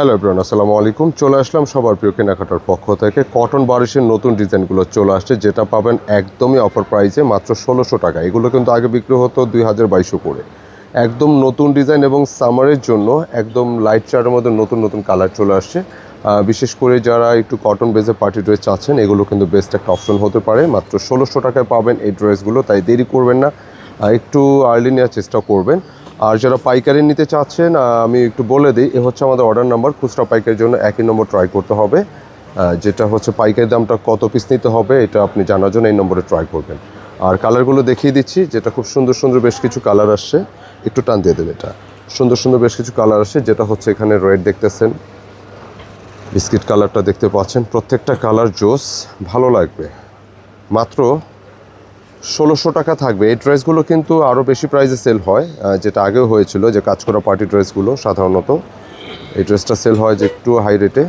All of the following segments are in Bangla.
হ্যালো এভরিওয়ান আসসালামু আলাইকুম চলে আসলাম সবার প্রিয় কেনাকাটার পক্ষ থেকে। কটন বারিশের নতুন ডিজাইনগুলো চলে আসছে, যেটা পাবেন একদমই অফার প্রাইসে মাত্র ষোলোশো টাকা। এগুলো কিন্তু আগে বিক্রি হতো দুই হাজার বাইশো করে একদম নতুন ডিজাইন এবং সামারের জন্য একদম লাইট চার্টের মধ্যে নতুন নতুন কালার চলে আসছে। বিশেষ করে যারা একটু কটন বেজে পার্টি ড্রেস চাচ্ছেন, এগুলো কিন্তু বেস্ট একটা অপশন হতে পারে। মাত্র ষোলোশো টাকায় পাবেন এই ড্রেসগুলো তাই দেরি করবেন না। একটু আর্লি নেওয়ার চেষ্টা করবেন। আর যারা পাইকারি নিতে চাচ্ছেন আমি একটু বলে দিই, এ হচ্ছে আমাদের অর্ডার নাম্বার খুচরা পাইকারির জন্য একই নম্বর ট্রাই করতে হবে। যেটা হচ্ছে পাইকারি দামটা কত পিস নিতে হবে, এটা আপনি জানার জন্য এই নম্বরে ট্রাই করবেন। আর কালারগুলো দেখিয়ে দিচ্ছি, যেটা খুব সুন্দর সুন্দর বেশ কিছু কালার আসছে, একটু টান দিয়ে দেবে এটা। সুন্দর সুন্দর বেশ কিছু কালার আসছে, যেটা হচ্ছে এখানে রেড দেখতেছেন। বিস্কিট কালারটা দেখতে পাচ্ছেন। প্রত্যেকটা কালার জোস ভালো লাগবে। মাত্র ষোলোশো টাকা থাকবে। এই ড্রেসগুলো কিন্তু আরও বেশি প্রাইসে সেল হয়। যেটা আগেও হয়েছিল যে কাজ করা পার্টি ড্রেসগুলো সাধারণত। এই ড্রেসটা সেল হয় যে একটু হাই রেটে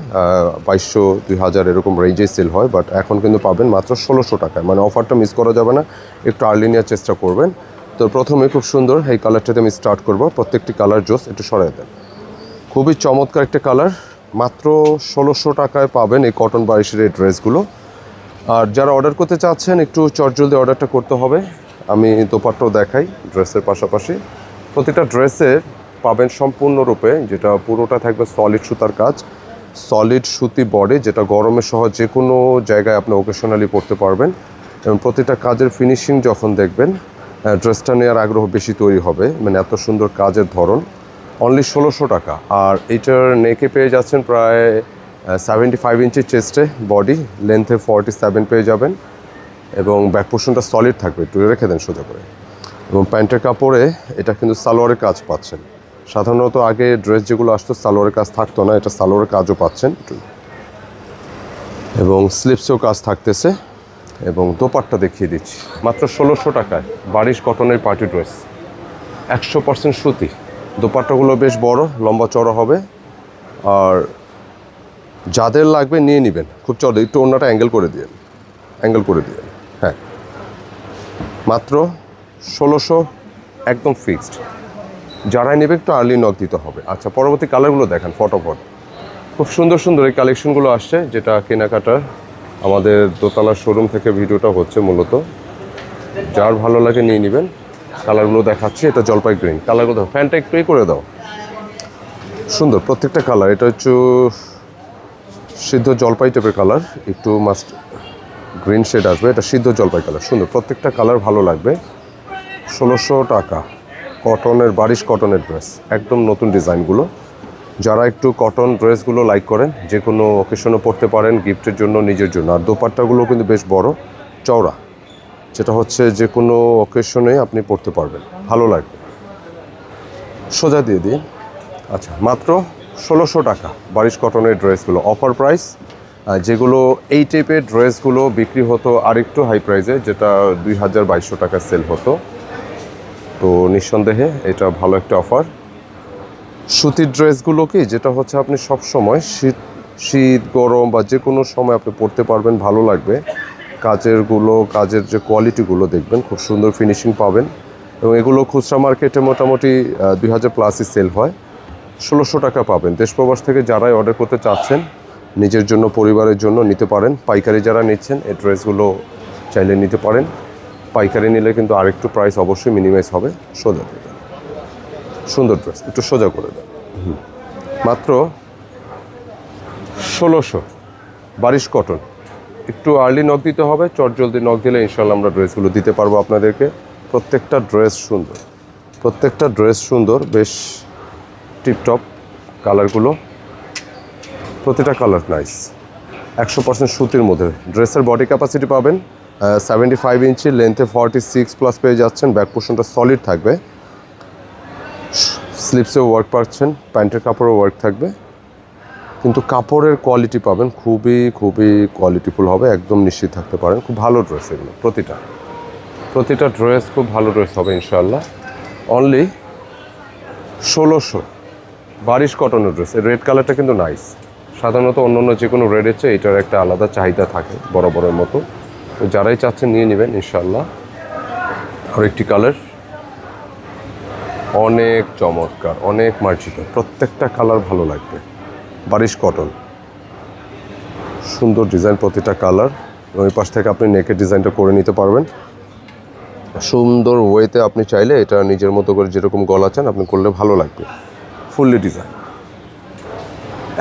বাইশশো, দুই হাজার এরকম রেঞ্জে সেল হয়। বাট এখন কিন্তু পাবেন মাত্র ষোলোশো টাকায়। মানে অফারটা মিস করা যাবে না। একটু আর্লি নেওয়ার চেষ্টা করবেন। তো প্রথমে খুব সুন্দর এই কালারটাতে আমি স্টার্ট করব। প্রত্যেকটি কালার জোস একটু সরাই দেন। খুবই চমৎকার একটা কালার মাত্র ষোলোশো টাকায় পাবেন এই কটন বারিশের এই ড্রেসগুলো। আর যারা অর্ডার করতে চাচ্ছেন, একটু চটজলদি অর্ডারটা করতে হবে। আমি দোপাট্টাও দেখাই ড্রেসের পাশাপাশি। প্রতিটা ড্রেসের পাবেন সম্পূর্ণরূপে, যেটা পুরোটা থাকবে সলিড সুতার কাজ। সলিড সুতি বডি যেটা গরমে সহ যে কোনো জায়গায় আপনি ওকেশনালি পড়তে পারবেন। এবং প্রতিটা কাজের ফিনিশিং যখন দেখবেন ড্রেসটা নেওয়ার আগ্রহ বেশি তৈরি হবে। মানে এত সুন্দর কাজের ধরন। অনলি ষোলোশো টাকা। আর এইটার নেকে পেয়ে যাচ্ছেন প্রায় সেভেন্টি ফাইভ ইঞ্চি চেস্টে বডি লেন্থে ফর্টি সেভেন পেয়ে যাবেন এবং ব্যাক পোর্শনটা সলিড থাকবে, একটু রেখে দেন সোজা করে। এবং প্যান্টের কাপড়ে এটা কিন্তু সালোয়ারের কাজ পাচ্ছেন। সাধারণত আগে ড্রেস যেগুলো আসতো, সালোয়ারের কাজ থাকতো না, এটা সালোয়ারের কাজও পাচ্ছেন। এবং স্লিপসেও কাজ থাকতেছে। এবং দোপাট্টা দেখিয়ে দিচ্ছি। মাত্র ষোলোশো টাকায় বারিশ কটনের পার্টি ড্রেস একশো পার্সেন্ট সুতি। দোপাট্টাগুলো বেশ বড়, লম্বা চড়া হবে। আর যাদের লাগবে নিয়ে নেবেন। খুব চড় একটু অন্যটা অ্যাঙ্গেল করে দিয়ে। অ্যাঙ্গেল করে দিয়ে। হ্যাঁ। মাত্র ষোলোশো একদম ফিক্সড যারাই নেবে একটু আর্লি নক দিতে হবে। আচ্ছা পরবর্তী কালারগুলো দেখেন, ফটোফট। খুব সুন্দর সুন্দর এই কালেকশনগুলো আসছে, যেটা কেনাকাটার আমাদের দোতলার শোরুম থেকে ভিডিওটা হচ্ছে মূলত। যার ভালো লাগে নিয়ে নেবেন। কালারগুলো দেখাচ্ছি, এটা জলপাই গ্রিন কালারগুলো দেখো ফ্যানটা একটু করে দাও। সুন্দর, প্রত্যেকটা কালার এটা হচ্ছে সিদ্ধ জলপাই টাইপের কালার একটু মাস্ট গ্রিন শেড আসবে। এটা সিদ্ধ জলপাই কালার সুন্দর। প্রত্যেকটা কালার ভালো লাগবে। ষোলোশো টাকা। কটনের বারিশ কটনের ড্রেস একদম নতুন ডিজাইনগুলো যারা একটু কটন ড্রেসগুলো লাইক করেন যে কোনো অকেশনে পড়তে পারেন গিফটের জন্য, নিজের জন্য। আর দোপাট্টাগুলো কিন্তু বেশ বড়। চওড়া। যেটা হচ্ছে যে কোনো অকেশনে আপনি পড়তে পারবেন। ভালো লাগবে। সোজা দিয়ে দিন আচ্ছা মাত্র ষোলোশো টাকা। বারিশ কটনের ড্রেসগুলো। অফার প্রাইস যেগুলো এই টাইপের ড্রেসগুলো বিক্রি হতো আরেকটু হাই প্রাইসে, যেটা দুই হাজার বাইশশো টাকা সেল হতো। তো নিঃসন্দেহে এটা ভালো একটা অফার। সুতির ড্রেসগুলো কি, যেটা হচ্ছে আপনি সব সময় শীত শীত, গরম বা যে কোনো সময় আপনি পরতে পারবেন, ভালো লাগবে। কাজেরগুলো, কাজের যে কোয়ালিটিগুলো দেখবেন, খুব সুন্দর ফিনিশিং পাবেন। এবং এগুলো খুচরা মার্কেটে মোটামুটি দুই হাজার প্লাসই সেল হয়। ষোলোশো টাকা পাবেন। দেশ প্রবাস থেকে যারাই অর্ডার করতে চাচ্ছেন, নিজের জন্য, পরিবারের জন্য নিতে পারেন। পাইকারি যারা নিচ্ছেন, এই ড্রেসগুলো চাইলে নিতে পারেন। পাইকারি নিলে কিন্তু আরেকটু প্রাইস অবশ্যই মিনিমাইজ হবে। সোজা দিয়ে দেন। সুন্দর ড্রেস একটু সোজা করে দেন। মাত্র ষোলোশো। বারিশ কটন একটু আর্লি নখ দিতে হবে। চট জলদি নখ দিলে ইনশাল্লাহ আমরা ড্রেসগুলো দিতে পারব আপনাদেরকে। প্রত্যেকটা ড্রেস সুন্দর। প্রত্যেকটা ড্রেস সুন্দর। বেশ টিপটপ কালারগুলো। প্রতিটা কালার নাইস একশো পার্সেন্ট সুতির মধ্যে। ড্রেসের বডি ক্যাপাসিটি পাবেন সেভেন্টি ফাইভ ইঞ্চি লেন্থে ফর্টি সিক্স প্লাস পেয়ে যাচ্ছেন। ব্যাক পোর্শনটা সলিড থাকবে। স্লিপসেও ওয়ার্ক পাচ্ছেন, প্যান্টের কাপড়েও ওয়ার্ক থাকবে। কিন্তু কাপড়ের কোয়ালিটি পাবেন, খুবই খুবই কোয়ালিটিফুল হবে, একদম নিশ্চিত থাকতে পারেন। খুব ভালো ড্রেস এগুলো, প্রতিটা। প্রতিটা ড্রেস খুব ভালো ড্রেস হবে ইনশাল্লাহ অনলি ষোলোশো। বারিশ কটনের ড্রেস এই রেড কালারটা কিন্তু নাইস সাধারণত অন্য অন্য যে কোনো রেডের চেয়ে এটার একটা আলাদা চাহিদা থাকে, বড় বড়ের মতো। তো যারাই চাচ্ছেন নিয়ে নেবেন ইনশাল্লাহ আর একটি কালার অনেক চমৎকার, অনেক মার্জিত। প্রত্যেকটা কালার ভালো লাগবে। বারিশ কটন সুন্দর ডিজাইন প্রতিটা কালার ওই পাশ থেকে আপনি নেকের ডিজাইনটা করে নিতে পারবেন। সুন্দর ওয়েতে আপনি চাইলে এটা নিজের মতো করে যেরকম গলা চান আপনি করলে ভালো লাগবে। Fully design.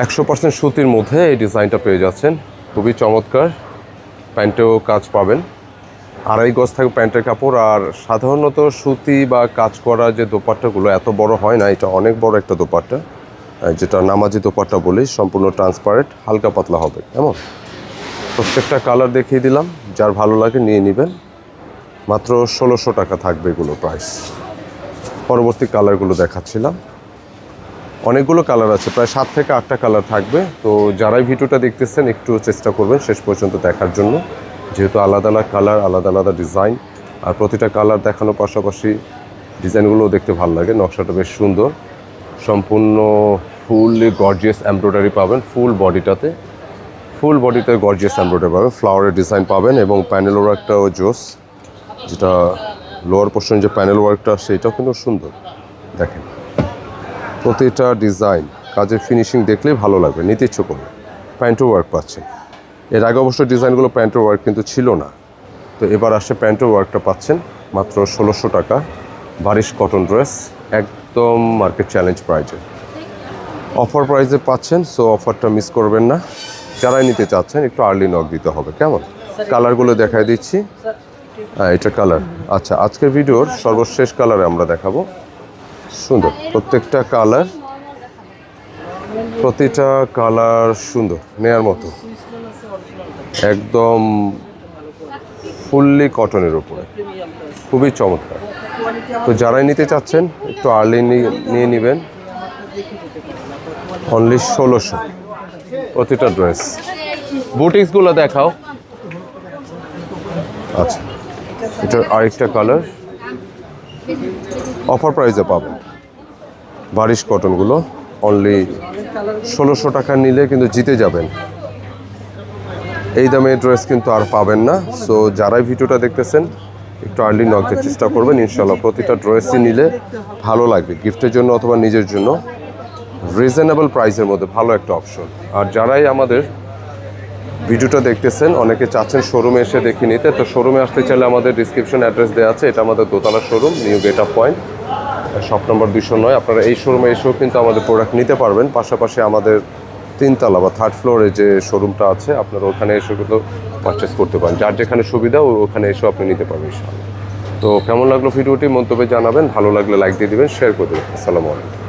একশো পার্সেন্ট সুতির মধ্যে এই ডিজাইনটা পেয়ে যাচ্ছেন। খুবই চমৎকার। প্যান্টেও কাজ পাবেন। আড়াই গজ থাকবে প্যান্টের কাপড়। আর সাধারণত সুতি বা কাজ করা যে দোপাট্টাগুলো এত বড় হয় না, এটা অনেক বড় একটা দোপাট্টা। যেটা নামাজি দোপাট্টা বলি, সম্পূর্ণ ট্রান্সপারেন্ট হালকা পাতলা হবে। কেমন? প্রত্যেকটা কালার দেখিয়ে দিলাম। যার ভালো লাগে নিয়ে নেবেন। মাত্র ষোলোশো টাকা থাকবে এগুলো প্রাইস পরবর্তী কালারগুলো দেখাচ্ছিলাম। অনেকগুলো কালার আছে, প্রায় সাত থেকে আটটা কালার থাকবে। তো যারাই ভিডিওটা দেখতেছেন, একটু চেষ্টা করবেন শেষ পর্যন্ত দেখার জন্য। যেহেতু আলাদা আলাদা কালার আলাদা আলাদা ডিজাইন আর প্রতিটা কালার দেখানোর পাশাপাশি ডিজাইনগুলো দেখতে ভালো লাগে। নকশাটা বেশ সুন্দর। সম্পূর্ণ ফুললি গর্জিয়াস এমব্রয়ডারি পাবেন, ফুল বডিটাতে। ফুল বডিতে গর্জিয়াস এমব্রয়ডারি পাবেন ফ্লাওয়ারের ডিজাইন পাবেন এবং প্যানেল ওয়ার্কটাও জোস। যেটা লোয়ার পোর্শন যে প্যানেল ওয়ার্কটা সেটাও কিন্তু সুন্দর। দেখেন। প্রতিটা ডিজাইন কাজের ফিনিশিং দেখলেই ভালো লাগবে নিতে ইচ্ছে করবে। প্যান্টো ওয়ার্ক পাচ্ছেন। এর আগে অবশ্য ডিজাইনগুলো প্যান্টো ওয়ার্ক কিন্তু ছিল না। তো এবার আসে প্যান্টো ওয়ার্কটা পাচ্ছেন মাত্র ষোলোশো টাকা। বারিশ কটন ড্রেস একদম মার্কেট চ্যালেঞ্জ প্রাইজে অফার প্রাইজে পাচ্ছেন সো অফারটা মিস করবেন না। যারাই নিতে চাচ্ছেন একটু আর্লি নক দিতে হবে কেমন? কালারগুলো দেখাই দিচ্ছি। হ্যাঁ এটা কালার আচ্ছা আজকের ভিডিওর সর্বশেষ কালারে আমরা দেখাবো। সুন্দর। প্রত্যেকটা কালার প্রতিটা কালার সুন্দর নেয়ার মতো। একদম ফুললি কটনের উপরে। খুবই চমৎকার। তো যারাই নিতে চাচ্ছেন একটু আর্লি নিয়ে নেবেন। অনলি ষোলোশো। প্রতিটা ড্রেস। বুটিক্সগুলো দেখাও। আচ্ছা। এটার আরেকটা কালার। অফার প্রাইসে পাবেন। বারিশ কটনগুলো অনলি ষোলোশো টাকা নিলে কিন্তু জিতে যাবেন। এই দামে ড্রেস কিন্তু আর পাবেন না। সো যারাই ভিডিওটা দেখতেছেন, একটু আর্লি নকদের চেষ্টা করবেন। ইনশাল্লাহ প্রতিটা ড্রেসই নিলে ভালো লাগবে গিফটের জন্য অথবা নিজের জন্য। রিজনেবল প্রাইসের মধ্যে ভালো একটা অপশন আর যারাই আমাদের ভিডিওটা দেখতেছেন, অনেকে চাচ্ছেন শোরুমে এসে দেখে নিতে। তো শোরুমে আসতে চাইলে আমাদের ডিসক্রিপশন অ্যাড্রেস দেওয়া আছে। এটা আমাদের দোতলা showroom new get up point shop নম্বর দুশো নয়। আপনারা এই শোরুমে এসেও কিন্তু আমাদের প্রোডাক্ট নিতে পারবেন। পাশাপাশি আমাদের তিনতলা বা থার্ড ফ্লোরে যে শোরুমটা আছে, আপনারা ওখানে এসে কিন্তু পারচেস করতে পারেন। যার যেখানে সুবিধা ওখানে এসেও আপনি নিতে পারবেন তো কেমন লাগল ভিডিওটি, মন্তব্যে জানাবেন। ভালো লাগলে লাইক দিয়ে দেবেন শেয়ার করে দেবেন। আসসালামু আলাইকুম।